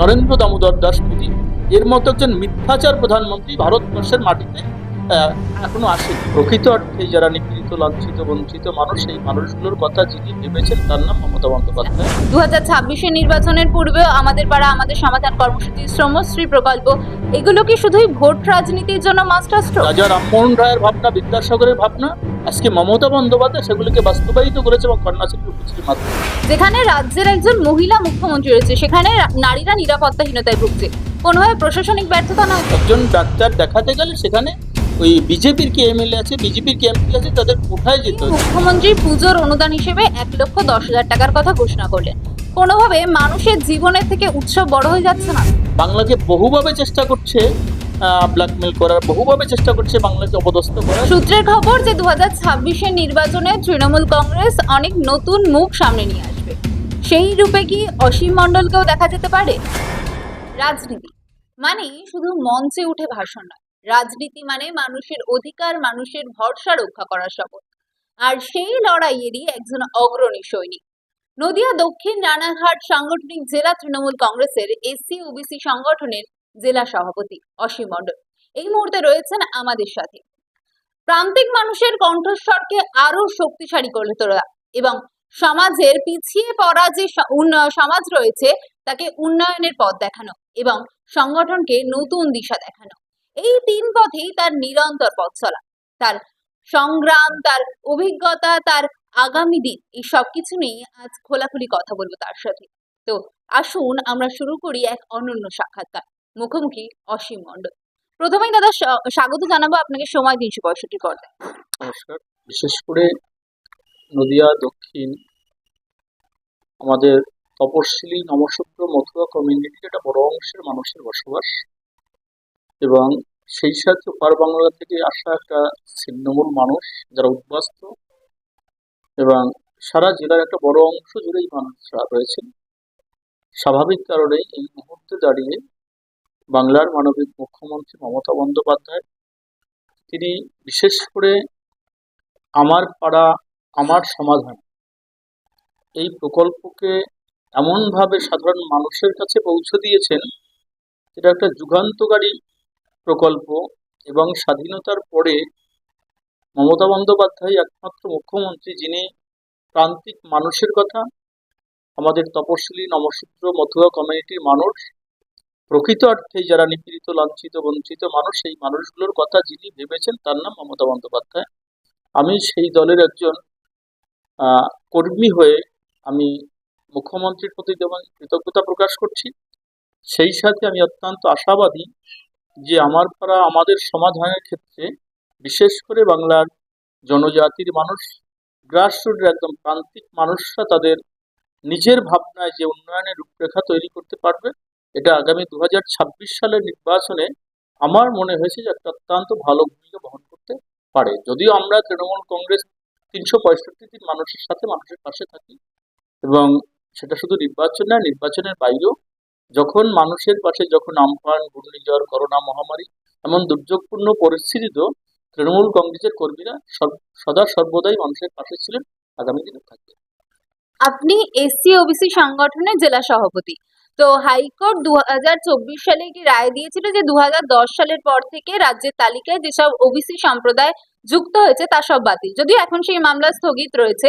নরেন্দ্র দামোদর দাস মোদী এর মতো একজন মিথ্যাচার প্রধানমন্ত্রী ভারতবর্ষের মাটিতে এখনও আসেনি। প্রকৃত অর্থে যারা নিপীড়িত লাঞ্ছিত বঞ্চিত মানুষ। সেই মানুষগুলোর কথা যিনি ভেবেছেন তার নাম মমতা বন্দ্যোপাধ্যায়। দু হাজার নির্বাচনের পূর্বেও আমাদের পাড়া আমাদের সমাধান কর্মসূচি শ্রমশ্রী প্রকল্প এগুলো কি শুধুই ভোট রাজনীতির জন্য মাস্টার স্ট্রোক রাজা রামমোহন রায়ের ভাবনা বিদ্যাসাগরের ভাবনা আজকে মমতা বন্দ্যোপাধ্যায় সেগুলিকে বাস্তবায়িত করেছে এবং কন্যাশ্রী উপশ্রীর মাধ্যমে। যেখানে রাজ্যের একজন মহিলা মুখ্যমন্ত্রী রয়েছে সেখানে নারীরা নিরাপত্তাহীনতায় ভুগছে। কোনোভাবে প্রশাসনিক ব্যর্থতা নয়? একজন ডাক্তার দেখাতে গেলে সেখানে ওই বিজেপির কে এমএলএ আছে? বিজেপির কে এমপি আছে? তাদের কোথায় যেতে মুখ্যমন্ত্রী পুজোর অনুদান হিসেবে এক লক্ষ দশ হাজার টাকার কথা ঘোষণা করলেন। কোনোভাবে মানুষের জীবনের থেকে উৎসব বড় হয়ে যাচ্ছে না। বাংলাকে বহুভাবে চেষ্টা করছে ব্ল্যাকমেল করার বহুভাবে চেষ্টা করছে বাংলাকে অপদস্থ করার। সূত্রের খবর যে দু হাজার ছাব্বিশের নির্বাচনে তৃণমূল কংগ্রেস অনেক নতুন মুখ সামনে নিয়ে আসবে। সেই রূপে কি অসীম মণ্ডলকেও দেখা যেতে পারে? রাজনীতি। মানে শুধু মঞ্চে উঠে ভাষণ নয়। রাজনীতি মানে মানুষের অধিকার, মানুষের ভরসা রক্ষা করার শপথ। আর সেই লড়াইয়েরই একজন অগ্রণী সৈনিক। নদিয়া দক্ষিণ রানাঘাট সাংগঠনিক জেলা তৃণমূল কংগ্রেসের এসসি, ওবিসি সংগঠনের জেলা সভাপতি অসীম মণ্ডল। এই মুহূর্তে রয়েছেন আমাদের সাথে। প্রান্তিক মানুষের কণ্ঠস্বরকে আরও শক্তিশালী করে তোলা এবং সমাজের পিছিয়ে পড়া যে সমাজ রয়েছে, তাকে উন্নয়নের পথ দেখানো এবং সংগঠনকে নতুন দিশা দেখানো। এই তিন পথেই তার নিরন্তর পথ চলা। তার সংগ্রাম, তার অভিজ্ঞতা, তার আগামী দিন, এই সবকিছু নিয়ে আজ খোলাখুলি কথা বলব তার সাথে। তো আসুন আমরা শুরু করি এক অনন্য সাক্ষাৎকার, মুখোমুখি অসীম মণ্ডল। প্রথমেই দাদা স্বাগত জানাব আপনাকে সময় তিনশো পঁয়ষট্টি পর্দায় নমস্কার। বিশেষ করে নদিয়া, দক্ষিণ, আমাদের তপশিলি নমশূদ্র মথুয়া কমিউনিটির একটা বড় অংশের মানুষের বসবাস। এবং সেই সাথে পার বাংলা থেকে আসা একটা ছিন্নমূল মানুষ যারা উদ্বাস্ত এবং সারা জেলার একটা বড় অংশ জুড়েই মানুষরা রয়েছেন। স্বাভাবিক কারণেই এই মুহূর্তে দাঁড়িয়ে বাংলার মানবিক মুখ্যমন্ত্রী মমতা বন্দ্যোপাধ্যায়, তিনি বিশেষ করে আমার পাড়া, আমার সমাধান, এই প্রকল্পকে এমনভাবে সাধারণ মানুষের কাছে পৌঁছে দিয়েছেন এটা একটা যুগান্তকারী প্রকল্প এবং স্বাধীনতার পরে মমতা বন্দ্যোপাধ্যায় একমাত্র মুখ্যমন্ত্রী যিনি প্রান্তিক মানুষের কথা, আমাদের তপশিলি নমশূদ্র মথুয়া কমিউনিটির মানুষ, প্রকৃত অর্থে যারা নিপীড়িত, লাঞ্ছিত, বঞ্চিত মানুষ, সেই মানুষগুলোর কথা যিনি ভেবেছেন তার নাম মমতা বন্দ্যোপাধ্যায়। আমি সেই দলের একজন কর্মী হয়ে আমি মুখ্যমন্ত্রীর প্রতি যেমন কৃতজ্ঞতা প্রকাশ করছি, সেই সাথে আমি অত্যন্ত আশাবাদী যে আমার পাড়া আমাদের সমাধানের ক্ষেত্রে, বিশেষ করে বাংলার জনজাতির মানুষ গ্রাসরুটের একদম প্রান্তিক মানুষরা তাদের নিজের ভাবনায় যে উন্নয়নের রূপরেখা তৈরি করতে পারবে, এটা আগামী দু হাজার ছাব্বিশ সালের নির্বাচনে আমার মনে হয়েছে যে একটা অত্যন্ত ভালো ভূমিকা বহন করতে পারে। যদিও আমরা তৃণমূল কংগ্রেস তিনশো পঁয়ষট্টি মানুষের সাথে মানুষের পাশে থাকি এবং সেটা শুধু নির্বাচন নয়, নির্বাচনের বাইরেও যখন মানুষের পাশে যখন আমফান ঘূর্ণিঝড়, করোনা মহামারী এমন দুর্যোগপূর্ণ পরিস্থিতিতেও তৃণমূল কংগ্রেসের কর্মীরা সদা সর্বদাই মানুষের পাশে ছিলেন, আগামী দিনে থাকবে। আপনি এসসি ওবিসি সংগঠনের জেলা সভাপতি। তো হাইকোর্ট দু হাজার চব্বিশ সালে কি রায় দিয়েছিল যে দু সালের পর থেকে রাজ্যের তালিকায় যেসব ওবিসি সম্প্রদায় যুক্ত হয়েছে তা সব বাতিল। যদিও এখন সেই মামলা স্থগিত রয়েছে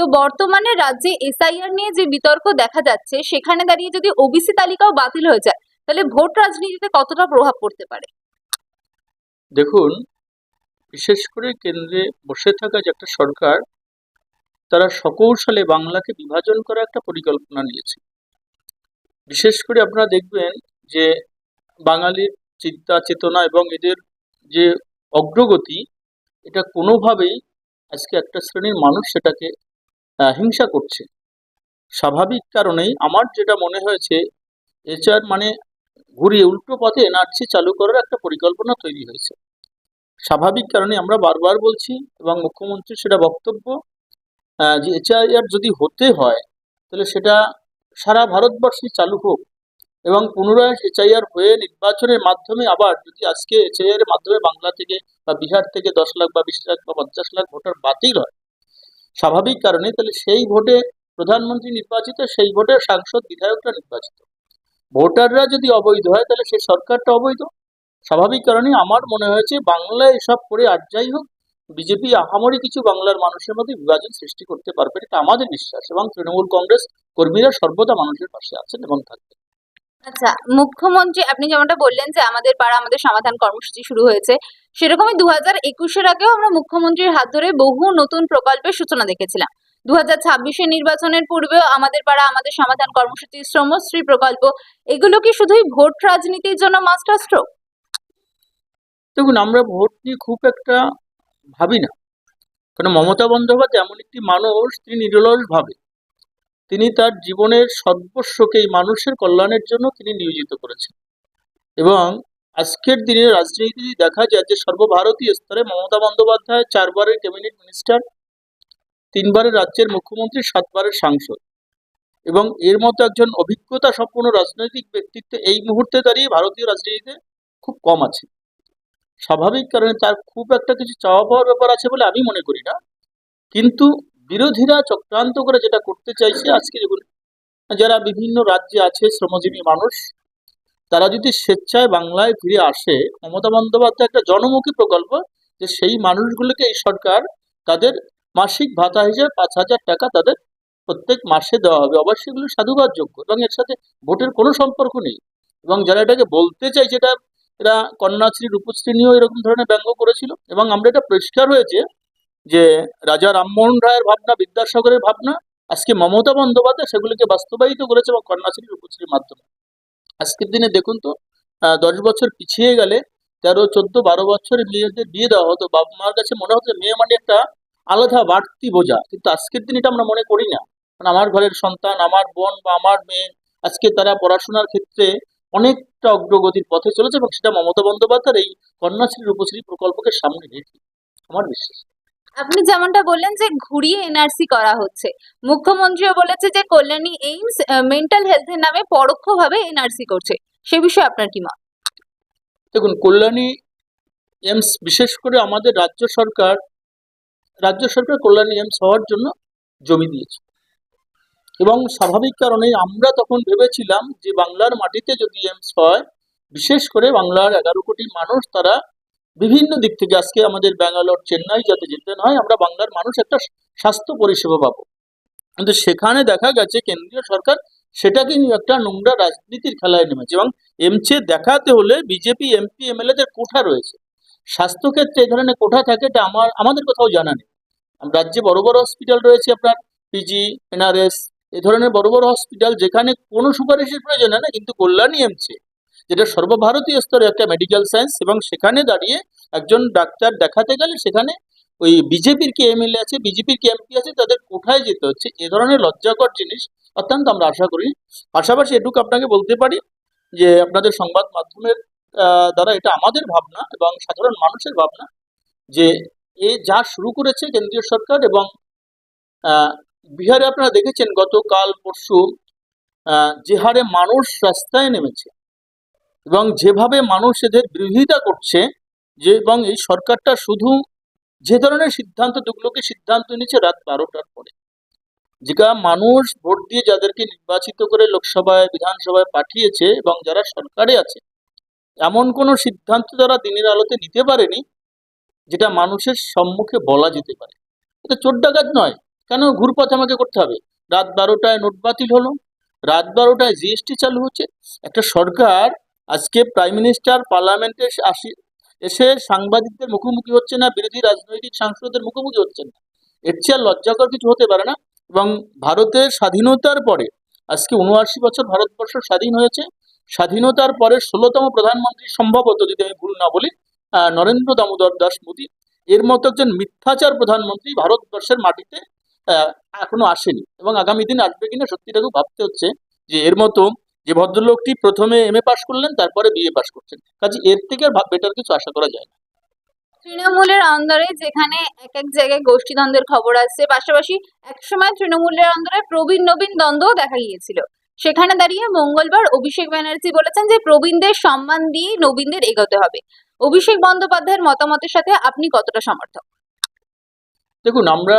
তো বর্তমানে রাজ্যে এসআইআর নিয়ে যে বিতর্ক দেখা যাচ্ছে, সেখানে দাঁড়িয়ে যদি ওবিসি তালিকাও বাতিল হয়ে যায়, তাহলে ভোট রাজনীতিতে কতটা প্রভাব পড়তে পারে? দেখুন, বিশেষ করে কেন্দ্রে বসে থাকা যে একটা সরকার, তারা সকৌশলে বাংলাকে বিভাজন করার একটা পরিকল্পনা নিয়েছে। বিশেষ করে আপনারা দেখবেন যে বাঙালির চিন্তা, চেতনা এবং এদের যে অগ্রগতি, এটা কোনোভাবেই আজকে একটা শ্রেণির মানুষ সেটাকে হিংসা করছে। স্বাভাবিক কারণেই আমার যেটা মনে হয়েছে, এচার মানে ঘুরিয়ে উল্টো পথে এনআরসি চালু করার একটা পরিকল্পনা তৈরি হয়েছে। স্বাভাবিক কারণে আমরা বারবার বলছি এবং মুখ্যমন্ত্রীর সেটা বক্তব্য যে এইচআইআর যদি হতে হয়, তাহলে সেটা সারা ভারতবর্ষে চালু হোক এবং পুনরায় এইচআইআর হয়ে নির্বাচনের মাধ্যমে আবার যদি আজকে এইচআইআর এর মাধ্যমে বাংলা থেকে বা বিহার থেকে দশ লাখ বা বিশ লাখ বা পঞ্চাশ লাখ ভোটার বাতিল হয় স্বাভাবিক কারণে তাহলে সেই ভোটে প্রধানমন্ত্রী নির্বাচিত, সেই ভোটে সাংসদ, বিধায়করা নির্বাচিত। ভোটাররা যদি অবৈধ হয়, তাহলে সেই সরকারটা অবৈধ। স্বাভাবিক কারণে আমার মনে হয়েছে, বাংলায় এসব করে আর যাই হোক, বিজেপি আহামরি কিছু বাংলার মানুষের মধ্যে বিভাজন সৃষ্টি করতে পারবে, এটা আমাদের বিশ্বাস এবং তৃণমূল কংগ্রেস কর্মীরা সর্বদা মানুষের পাশে আছেন এবং থাকবেন। আচ্ছা মুখ্যমন্ত্রী আপনি যেমনটা বললেন যে আমাদের পাড়া আমাদের সমাধান কর্মসূচি শুরু হয়েছে, সেরকমই দু হাজার একুশের আগেও আমরা মুখ্যমন্ত্রীর হাত ধরে বহু নতুন প্রকল্পের সূচনা দেখেছিলাম। দু হাজার ছাব্বিশের নির্বাচনের পূর্বেও আমাদের পাড়া আমাদের সমাধান কর্মসূচি, শ্রমশ্রী প্রকল্প, এগুলো কি শুধুই ভোট রাজনীতির জন্য মাস্টার স্ট্রোক দেখুন, আমরা ভোট নিয়ে খুব একটা ভাবি না। কারণ মমতা বন্দ্যোপাধ্যায় এমন একটি মানুষ, তিনি নিরলস ভাবে তিনি তার জীবনের সর্বস্বকে এই মানুষের কল্যাণের জন্য তিনি নিয়োজিত করেছেন। এবং আজকের দিনে রাজনীতি দেখা যায় যে সর্বভারতীয় স্তরে মমতা বন্দ্যোপাধ্যায় চারবারের ক্যাবিনেট মিনিস্টার, তিনবারের রাজ্যের মুখ্যমন্ত্রী, সাতবারের সাংসদ। এবং এর মতো একজন অভিজ্ঞতা সম্পন্ন রাজনৈতিক ব্যক্তিত্ব এই মুহূর্তে দাঁড়িয়ে ভারতীয় রাজনীতিতে খুব কম আছে। স্বাভাবিক কারণে তার খুব একটা কিছু চাওয়া পাওয়ার ব্যাপার আছে বলে আমি মনে করি না। কিন্তু বিরোধীরা চক্রান্ত করে যেটা করতে চাইছে আজকে দেখুন, যারা বিভিন্ন রাজ্যে আছে শ্রমজীবী মানুষ, তারা যদি স্বেচ্ছায় বাংলায় ফিরে আসে, মমতা বন্দ্যোপাধ্যায় একটা জনমুখী প্রকল্প যে সেই মানুষগুলোকে এই সরকার তাদের মাসিক ভাতা হিসেবে পাঁচ হাজার টাকা তাদের প্রত্যেক মাসে দেওয়া হবে। অবশ্যই এগুলো সাধুবাদযোগ্য এবং এর সাথে ভোটের কোনো সম্পর্ক নেই এবং যারা এটাকে বলতে চাইছে, এটা, এরা কন্যাশ্রী, রূপশ্রী নিয়েও এরকম ধরনের ব্যঙ্গ করেছিল এবং আমরা এটা পরিষ্কার হয়েছে যে রাজা রামমোহন রায়ের ভাবনা, বিদ্যাসাগরের ভাবনা, আজকে মমতা বন্দ্যোপাধ্যায় সেগুলিকে বাস্তবায়িত করেছে এবং কন্যাশ্রী রূপশ্রীর মাধ্যমে। আজকের দিনে দেখুন তো দশ বছর পিছিয়ে গেলে তেরো, চোদ্দ, বারো বছরের মেয়েদের বিয়ে দেওয়া হতো। বাবা মার কাছে মনে হতো মেয়ে মানে একটা আলাদা বাড়তি বোঝা। কিন্তু আজকের দিন এটা আমরা মনে করি না। কারণ আমার ঘরের সন্তান, আমার বোন বা আমার মেয়ে আজকে তারা পড়াশোনার ক্ষেত্রে অনেকটা অগ্রগতির পথে চলেছে এবং সেটা মমতা বন্দ্যোপাধ্যায়ের এই কন্যাশ্রী রূপশ্রী প্রকল্পকে সামনে রেখে। আমার বিশ্বাস। আপনি যেমনটা বললেন যে ঘুরিয়ে এনআরসি করা হচ্ছে। মুখ্যমন্ত্রীও বলেছে যে কল্যাণী এইমস মেন্টাল হেলথের নামে পরোক্ষভাবে এনআরসি করছে। সে বিষয়ে আপনার কি মত? দেখুন, কল্যাণী এমস বিশেষ করে আমাদের রাজ্য সরকার রাজ্য সরকার কল্যাণী এমস হওয়ার জন্য জমি দিয়েছে। এবং স্বাভাবিক কারণে আমরা তখন ভেবেছিলাম যে বাংলার মাটিতে যদি এমস হয়, বিশেষ করে বাংলার এগারো কোটি মানুষ তারা বিভিন্ন দিক থেকে আজকে আমাদের ব্যাঙ্গালোর, চেন্নাই যাতে যেতে হয়, আমরা বাংলার মানুষ একটা স্বাস্থ্য পরিষেবা পাবো। কিন্তু সেখানে দেখা গেছে, কেন্দ্রীয় সরকার সেটাকে নিয়ে একটা নোংরা রাজনীতির খেলায় নেমেছে এবং এমসে দেখাতে হলে বিজেপি, এমপি, এমএলএদের কোঠা রয়েছে। স্বাস্থ্যক্ষেত্রে এই ধরনের কোঠা থাকে, এটা আমার, আমাদের কোথাও জানা নেই। রাজ্যে বড় বড় হসপিটাল রয়েছে আপনার পিজি এনআরএস এ ধরনের বড় বড় হসপিটাল, যেখানে কোনো সুপারিশের প্রয়োজন হয় না, কিন্তু কল্যাণী এমছে যেটা সর্বভারতীয় স্তরে একটা মেডিকেল সায়েন্স এবং সেখানে দাঁড়িয়ে একজন ডাক্তার দেখাতে গেলে সেখানে ওই বিজেপির কে এমএলএ আছে, বিজেপির কে এমপি আছে, তাদের কোঠায় যেতে হচ্ছে। এ ধরনের লজ্জাকর জিনিস অত্যন্ত আমরা আশা করি। পাশাপাশি এটুকু আপনাকে বলতে পারি যে আপনাদের সংবাদ মাধ্যমের দ্বারা এটা আমাদের ভাবনা এবং সাধারণ মানুষের ভাবনা যে এ যা শুরু করেছে কেন্দ্রীয় সরকার এবং বিহারে আপনারা দেখেছেন গতকাল পরশু যে হারে মানুষ রাস্তায় নেমেছে। এবং যেভাবে মানুষ এদের বিরোধিতা করছে, যে এবং এই সরকারটা শুধু যে ধরনের সিদ্ধান্ত, দুগুলোকে সিদ্ধান্ত নিচ্ছে রাত বারোটার পরে। যেটা মানুষ ভোট দিয়ে যাদেরকে নির্বাচিত করে লোকসভায়, বিধানসভায় পাঠিয়েছে এবং যারা সরকারে আছে, এমন কোনো সিদ্ধান্ত তারা দিনের আলোতে নিতে পারেনি, যেটা মানুষের সম্মুখে বলা যেতে পারে। এটা চোর ডাকাত নয়। কেন? ঘুরপথ আমাকে করতে হবে। রাত বারোটায় নোট বাতিল হলো। রাত বারোটায় জিএসটি চালু হচ্ছে। একটা সরকার আজকে প্রাইম মিনিস্টার পার্লামেন্টে আসি, এসে সাংবাদিকদের মুখোমুখি হচ্ছে না, বিরোধী রাজনৈতিক সাংসদদের মুখোমুখি হচ্ছে না। এর চেয়ে লজ্জাকর কিছু হতে পারে না এবং ভারতের স্বাধীনতার পরে, আজকে উনআশি বছর ভারতবর্ষ স্বাধীন হয়েছে, স্বাধীনতার পরে ষোলোতম প্রধানমন্ত্রী সম্ভবত যদি আমি ভুল না বলি নরেন্দ্র দামোদর দাস মোদী, এর মতো একজন মিথ্যাচার প্রধানমন্ত্রী ভারতবর্ষের মাটিতে এখনও আসেনি এবং আগামী দিন আসবে কিনা সত্যিটা খুব ভাবতে হচ্ছে যে এর মতো যে ভদ্রলোকটি প্রথমে এম এ পাশ করলেন তারপরে বিএ পাশ করছেন। কাজে এর থেকে আর বেটার কিছু আশা করা যায় না। তৃণমূলের অন্দরে যেখানে এক এক জায়গায় গোষ্ঠীদ্বন্দ্বের খবর আসছে পাশাপাশি একসময় তৃণমূলের অন্দরে প্রবীণ নবীন দ্বন্দ্ব দেখা গিয়েছিল। সেখানে দাঁড়িয়ে মঙ্গলবার অভিষেক ব্যানার্জি বলেছেন যে প্রবীণদের সম্মান দিয়ে নবীনদের এগোতে হবে। অভিষেক বন্দ্যোপাধ্যায়ের মতামতের সাথে আপনি কতটা সমর্থক? দেখুন আমরা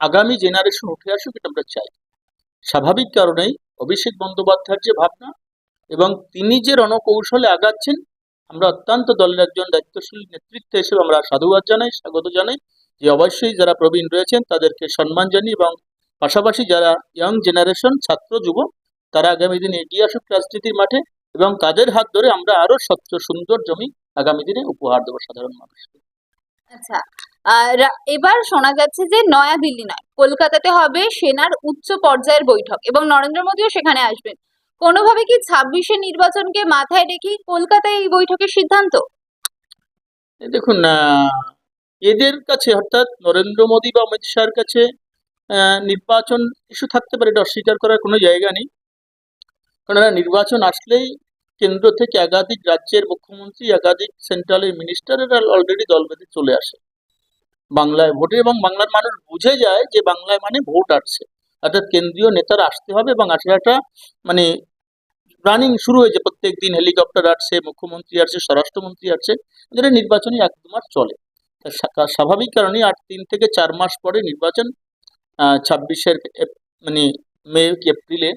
আগামী জেনারেশন উঠে আসুক এটা আমরা চাই। স্বাভাবিক কারণেই অভিষেক বন্দ্যোপাধ্যায়ের যে ভাবনা এবং তিনি যে রণকৌশলে আগাচ্ছেন, আমরা অত্যন্ত দলের একজন দায়িত্বশীল নেতৃত্ব হিসেবে আমরা সাধুবাদ জানাই, স্বাগত জানাই যে অবশ্যই যারা প্রবীণ রয়েছেন তাদেরকে সম্মান জানিয়ে এবং পাশাপাশি যারা ইয়াং জেনারেশন ছাত্র, যুব, তারা আগামী দিনে এগিয়ে আসুক রাজনীতির মাঠে এবং তাদের হাত ধরে আমরা আরও স্বচ্ছ সুন্দর জমি আগামী দিনে উপহার দেবো সাধারণ মানুষকে। আচ্ছা এবার শোনা যাচ্ছে যে নয়া দিল্লি নয়, কলকাতাতে হবে সেনার উচ্চ পর্যায়ের বৈঠক এবং নরেন্দ্র মোদীও সেখানে আসবেন। কোনোভাবে কি ছাব্বিশে নির্বাচনকে মাথায় রেখেই কলকাতায় এই বৈঠকের সিদ্ধান্ত? দেখুন এদের কাছে অর্থাৎ নরেন্দ্র মোদী বা অমিত শাহর কাছে নির্বাচন ইস্যু থাকতে পারে, এটা অস্বীকার করার কোনো জায়গা নেই। কারণ নির্বাচন আসলেই কেন্দ্র থেকে একাধিক রাজ্যের মুখ্যমন্ত্রী, একাধিক সেন্ট্রালের মিনিস্টার এরা অলরেডি দল চলে আসে। বাংলায় ভোটে এবং বাংলার মানুষ বুঝে যায় যে বাংলায় মানে ভোট আসছে। অর্থাৎ কেন্দ্রীয় নেতারা আসতে হবে এবং আসাটা মানে রানিং শুরু হয়েছে। প্রত্যেক দিন হেলিকপ্টার আসছে, মুখ্যমন্ত্রী আসছে, স্বরাষ্ট্রমন্ত্রী আসছে, যেটা নির্বাচনই এক দু মাস চলে। স্বাভাবিক কারণে আর তিন থেকে চার মাস পরে নির্বাচন ছাব্বিশের মানে মে এপ্রিলে।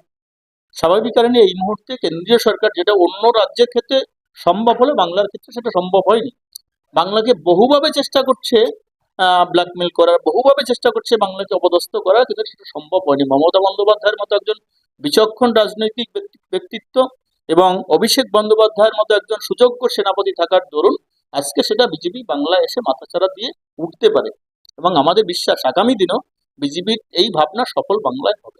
স্বাভাবিক কারণে এই মুহূর্তে কেন্দ্রীয় সরকার যেটা অন্য রাজ্যের ক্ষেত্রে সম্ভব হলে, বাংলার ক্ষেত্রে সেটা সম্ভব হয়নি। বাংলাকে বহুভাবে চেষ্টা করছে ব্ল্যাকমেল করার বহুভাবে চেষ্টা করছে বাংলাকে অপদস্থ করার কিন্তু সেটা সম্ভব হয়নি। মমতা বন্দ্যোপাধ্যায়ের মতো একজন বিচক্ষণ রাজনৈতিক ব্যক্তিত্ব এবং অভিষেক বন্দ্যোপাধ্যায়ের মতো একজন সুযোগ্য সেনাপতি থাকার দরুন আজকে সেটা বিজেপি বাংলায় এসে মাথাচাড়া দিয়ে উঠতে পারে। এবং আমাদের বিশ্বাস, আগামী দিনও বিজেপির এই ভাবনা সফল বাংলায় হবে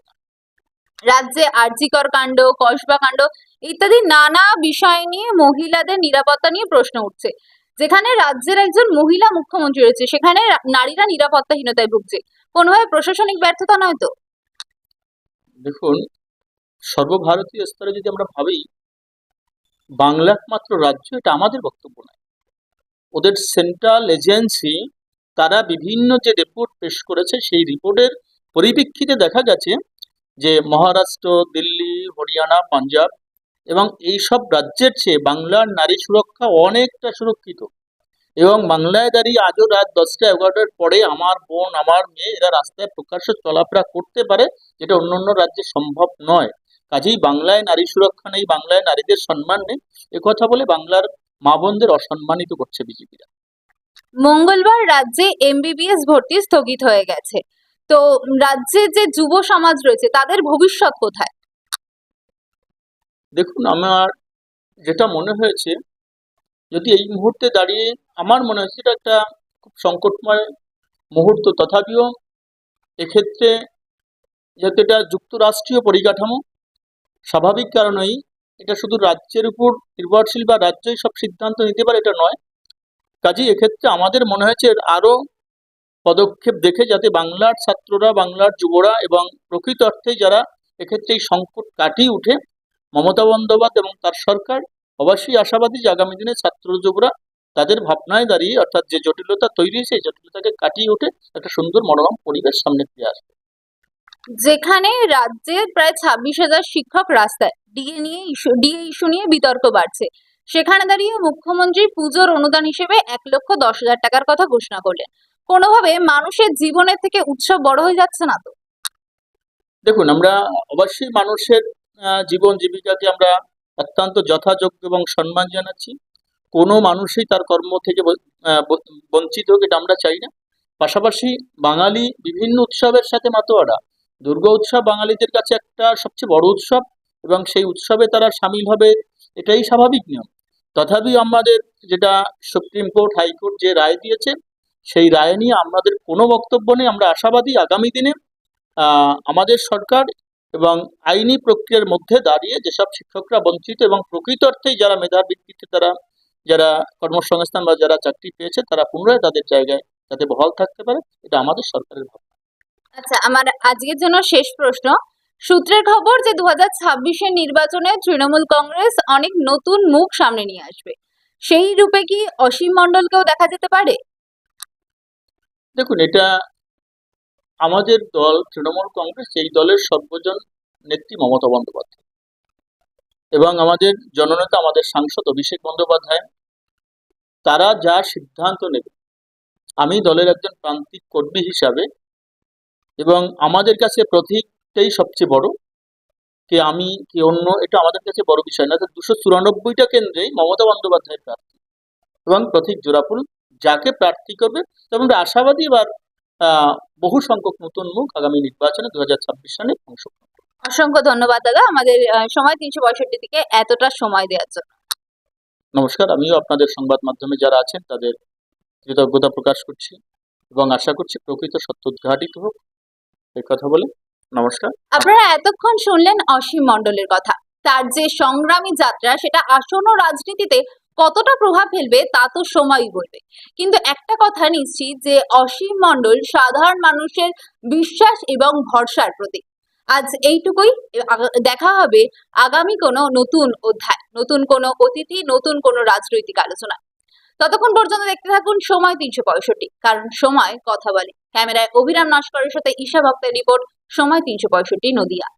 রাজ্যে আরজিকর কাণ্ড, কসবা কাণ্ড ইত্যাদি নানা বিষয় নিয়ে মহিলাদের নিরাপত্তা নিয়ে প্রশ্ন উঠছে। যেখানে রাজ্যের একজন মহিলা মুখ্যমন্ত্রী রয়েছে, সেখানে নারীরা নিরাপত্তাহীনতায় ভুগছে। কোনোভাবে প্রশাসনিক ব্যর্থতা নয় তো? দেখুন, সর্বভারতীয় স্তরে যদি আমরা ভাবি, বাংলা একমাত্র রাজ্য, এটা আমাদের বক্তব্য নয়। ওদের সেন্ট্রাল এজেন্সি তারা বিভিন্ন যে রিপোর্ট পেশ করেছে, সেই রিপোর্টের পরিপ্রেক্ষিতে দেখা গেছে যে মহারাষ্ট্র, দিল্লি, হরিয়ানা, পাঞ্জাব এবং এই সব রাজ্যের চেয়ে বাংলার নারী সুরক্ষা অনেকটা সুরক্ষিত। এবং বাংলায় দাঁড়িয়ে আজও রাত দশটা এগারোটার পরে আমার বোন, আমার মেয়ে, এরা রাস্তায় প্রকাশ্যে চলাফেরা করতে পারে, যেটা অন্য অন্য রাজ্যে সম্ভব নয়। কাজেই বাংলায় নারী সুরক্ষা নেই, বাংলায় নারীদের সম্মান নেই। কথা বলে বাংলার মা বোনদের অসম্মানিত করছে বিজেপিরা। মঙ্গলবার রাজ্যে এমবিবিএস ভর্তি স্থগিত হয়ে গেছে। তো রাজ্যে যে যুব সমাজ রয়েছে, তাদের ভবিষ্যৎ কোথায়? দেখুন, আমার যেটা মনে হয়েছে, যদি এই মুহূর্তে দাঁড়িয়ে আমার মনে হচ্ছে এটা একটা খুব সংকটময় মুহূর্ত। তথাপিও এক্ষেত্রে যেহেতু এটা যুক্তরাষ্ট্রীয় পরিকাঠামো, স্বাভাবিক কারণেই এটা শুধু রাজ্যের উপর নির্ভরশীল বা রাজ্যই সব সিদ্ধান্ত নিতে পারে এটা নয়। কাজেই এক্ষেত্রে আমাদের মনে হয়েছে আরও পদক্ষেপ দেখে যাতে বাংলার ছাত্ররা, বাংলার যুবরা এবং প্রকৃত অর্থে যারা এক্ষেত্রে এই সংকট কাটিয়ে উঠে মমতা বন্দ্যোপাধ্যায় এবং তার সরকার অবশ্যই আশাবাদী যে আগামী দিনে ছাত্র যুবরা তাদের ভাবনায় দাঁড়িয়ে অর্থাৎ যে জটিলতা তৈরি সেই জটিলতাকে কাটিয়ে উঠে একটা সুন্দর মনোরম পরিবেশ সামনে ফিরে আসবে। যেখানে রাজ্যের প্রায় ছাব্বিশ হাজার শিক্ষক রাস্তায় ডিএ নিয়ে ইস্যু ডিএ ইস্যু নিয়ে বিতর্ক বাড়ছে। সেখানে দাঁড়িয়ে মুখ্যমন্ত্রী পুজোর অনুদান হিসেবে এক লক্ষ দশ হাজার টাকার কথা ঘোষণা করলেন। কোনোভাবে মানুষের জীবনের থেকে উৎসব বড় হয়ে যাচ্ছে না তো? দেখুন আমরা অবশ্যই মানুষের জীবন জীবিকাকে আমরা অত্যন্ত যথাযোগ্য এবং সম্মান জানাচ্ছি। কোনো মানুষই তার কর্ম থেকে বঞ্চিত হোক, এটা আমরা চাই না। পাশাপাশি বাঙালি বিভিন্ন উৎসবের সাথে মাতোয়ারা। দুর্গা উৎসব বাঙালিদের কাছে একটা সবচেয়ে বড় উৎসব এবং সেই উৎসবে তারা সামিল হবে, এটাই স্বাভাবিক নিয়ম। তথাপি আমাদের যেটা সুপ্রিম কোর্ট হাইকোর্ট যে রায় দিয়েছে, সেই রায় নিয়ে আমাদের কোনো বক্তব্য নেই। আমরা আশাবাদী আগামী দিনে আমাদের সরকার এবং আইনি প্রক্রিয়ার মধ্যে দাঁড়িয়ে যেসব শিক্ষকরা বঞ্চিত এবং প্রকৃত অর্থেই যারা মেধার ভিত্তিতে তারা যারা কর্মসংস্থান বা যারা চাকরি পেয়েছে তারা পুনরায় তাদের জায়গায় যাতে বহাল থাকতে পারে এটা আমাদের সরকারের ভাবনা। আচ্ছা আমার আজকের জন্য শেষ প্রশ্ন। সূত্রের খবর যে দু হাজার ছাব্বিশের নির্বাচনে তৃণমূল কংগ্রেস অনেক নতুন মুখ সামনে নিয়ে আসবে। সেই রূপে কি অসীম মণ্ডলকেও দেখা যেতে পারে? দেখুন এটা আমাদের দল, তৃণমূল কংগ্রেস, এই দলের সর্বজন নেত্রী মমতা বন্দ্যোপাধ্যায়। এবং আমাদের জননেতা, আমাদের সাংসদ অভিষেক বন্দ্যোপাধ্যায়, তারা যা সিদ্ধান্ত নেবে, আমি দলের একজন প্রান্তিক কর্মী হিসাবে এবং আমাদের কাছে প্রতীকটাই সবচেয়ে বড়, কে আমি, কে অন্য, এটা আমাদের কাছে বড় বিষয় না। দুশো চুরানব্বইটা কেন্দ্রেই মমতা বন্দ্যোপাধ্যায় প্রার্থী এবং প্রতীক জোড়াফুল যাকে প্রার্থী করবে। আমরা আশাবাদী এবার বহু সংখ্যক নতুন মুখ আগামী নির্বাচনে দু হাজার ছাব্বিশ সালে অংশগ্রহণ। অসংখ্য ধন্যবাদ দাদা। আমাদের সময় তিনশো পঁয়ষট্টি থেকে এতটা সময় দেওয়ার জন্য। নমস্কার আমিও আপনাদের সংবাদ মাধ্যমে যারা আছেন তাদের কৃতজ্ঞতা প্রকাশ করছি এবং আশা করছি প্রকৃত সত্য উদ্ঘাটিত হোক। এই কথা বলে নমস্কার। আপনারা এতক্ষণ শুনলেন অসীম মণ্ডলের কথা। তার যে সংগ্রামী যাত্রা সেটা আসন্ন রাজনীতিতে কতটা প্রভাব ফেলবে তা তো সময়ই বলবে। কিন্তু একটা কথা নিশ্চিত যে অসীম মণ্ডল সাধারণ মানুষের বিশ্বাস এবং ভরসার প্রতীক। আজ এইটুকুই। দেখা হবে আগামী কোনো নতুন অধ্যায়, নতুন কোনো অতিথি, নতুন কোনো রাজনৈতিক আলোচনা। ততক্ষণ পর্যন্ত দেখতে থাকুন সময় তিনশো পঁয়ষট্টি, কারণ সময় কথা বলে। ক্যামেরায় অভিরাম নস্করের সাথে ঈশা ভক্তের রিপোর্ট সময় তিনশো পঁয়ষট্টি নদিয়া।